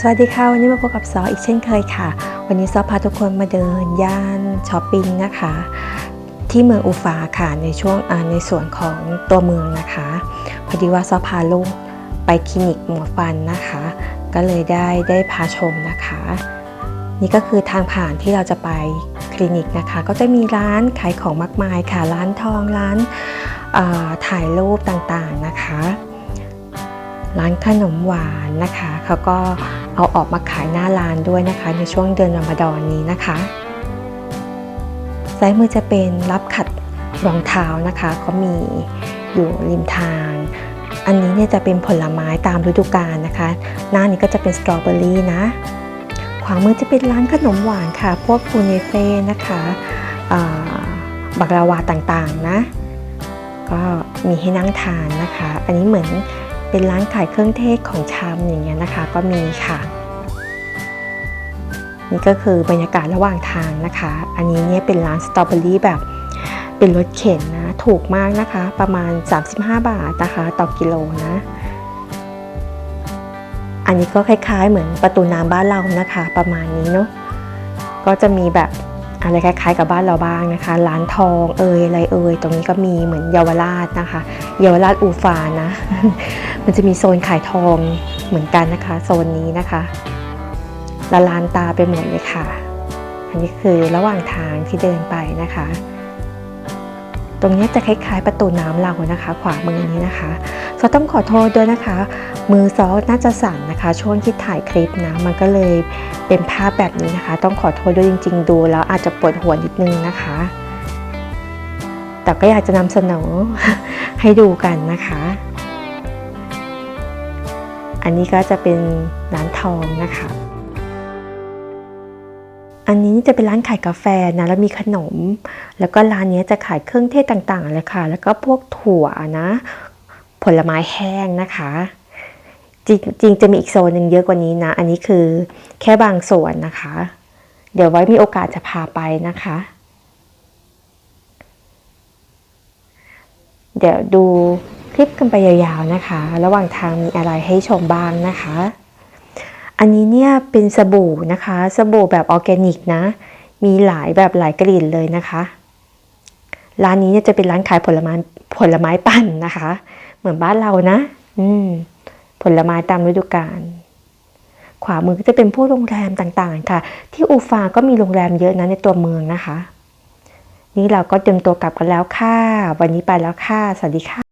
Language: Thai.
สวัสดีค่ะ วันนี้มาพบกับซออีกเช่นเคยค่ะ วันนี้ซอพาทุกคนมาเดินย่านช้อปปิ้งนะคะ ที่เมืองอูฟาค่ะในช่วงในส่วนของตัวเมืองนะคะพอดีว่าซอพาลูกไปคลินิกหมอฟันนะคะ ก็เลยได้ได้พาชมนะคะ นี่ก็คือทางผ่านที่เราจะไปคลินิกนะคะ ก็จะมีร้านขายของมากมายค่ะ ร้านทองร้านาถ่ายรูปต่างๆนะคะ ร้านขนมหวานนะคะเขาก็เอาออกมาขายหน้าร้านด้วยนะคะ ในช่วงเดือนรอมฎอนนี้นะคะ ซ้ายมือจะเป็นรับขัดรองเท้านะคะเขามีอยู่ริมทาง อันนี้เนี่ยจะเป็นผลไม้ตามฤดูกาลนะคะ หน้านี้ก็จะเป็นสตรอเบอรี่นะ ขวามือจะเป็นร้านขนมหวานค่ะ พวกฟูเนเฟ่นะคะบักลาวาต่างๆนะ ก็มีให้นั่งทานนะคะ อันนี้เหมือนเป็นร้านขายเครื่องเทศของชามอย่างเงี้ยนะคะ ก็มีค่ะ นี่ก็คือบรรยากาศระหว่างทางนะคะ อันนี้เนี่ยเป็นร้านสตรอเบอรี่แบบเป็นรถเข็นนะ ถูกมากนะคะ ประมาณ 35 บาทนะคะ ต่อกิโลนะ อันนี้ก็คล้ายๆ เหมือนประตูน้ำบ้านเรานะคะ ประมาณนี้เนาะ ก็จะมีแบบอะไรคล้ายๆ กับบ้านเราบ้างนะคะ ร้านทองเอยอะไรเอยตรงนี้ก็มีเหมือนเยาวราชนะคะ เยาวราชอูฟานะ มันจะมีโซนขายทองเหมือนกันนะคะ โซนนี้นะคะ ละลานตาไปหมดเลยค่ะ อันนี้คือระหว่างทางที่เดินไปนะคะ ตรงนี้จะคล้ายๆประตูน้ำเรานะคะ ขวามือนี้นะคะซอต้องขอโทษด้วยนะคะ มือซอน่าจะสั่นนะคะ ช่วงที่ถ่ายคลิปนะ มันก็เลยเป็นภาพแบบนี้นะคะ ต้องขอโทษด้วยจริง ๆ ดูแล้วอาจจะปวดหัวนิดนึงนะคะ แต่ก็อยากจะนำเสนอให้ดูกันนะคะ อันนี้ก็จะเป็นร้านทองนะคะ อันนี้จะเป็นร้านขายกาแฟนะแล้วมีขนม แล้วก็ร้านนี้จะขายเครื่องเทศต่างๆเลยค่ะ แล้วก็พวกถั่วนะ ผลไม้แห้งนะคะจริงๆจะมีอีกโซนหนึ่งเยอะกว่านี้นะ อันนี้คือแค่บางส่วนนะคะ เดี๋ยวไว้มีโอกาสจะพาไปนะคะ เดี๋ยวดูคลิปกันไปยาวๆนะคะ ระหว่างทางมีอะไรให้ชมบ้างนะคะ อันนี้เนี่ยเป็นสบู่นะคะ สบู่แบบออร์แกนิกนะ มีหลายแบบหลายกลิ่นเลยนะคะ ร้านนี้เนี่ยจะเป็นร้านขายผลไม้ผลไม้ปั่นนะคะ เหมือนบ้านเรานะ อืม ผลไม้ตามฤดูกาล ขวามือก็จะเป็นพวกโรงแรมต่างๆ ค่ะ ที่อูฟาก็มีโรงแรมเยอะนะในตัวเมืองนะคะ นี่เราก็เตรียมตัวกลับกันแล้วค่ะ วันนี้ไปแล้วค่ะ สวัสดีค่ะ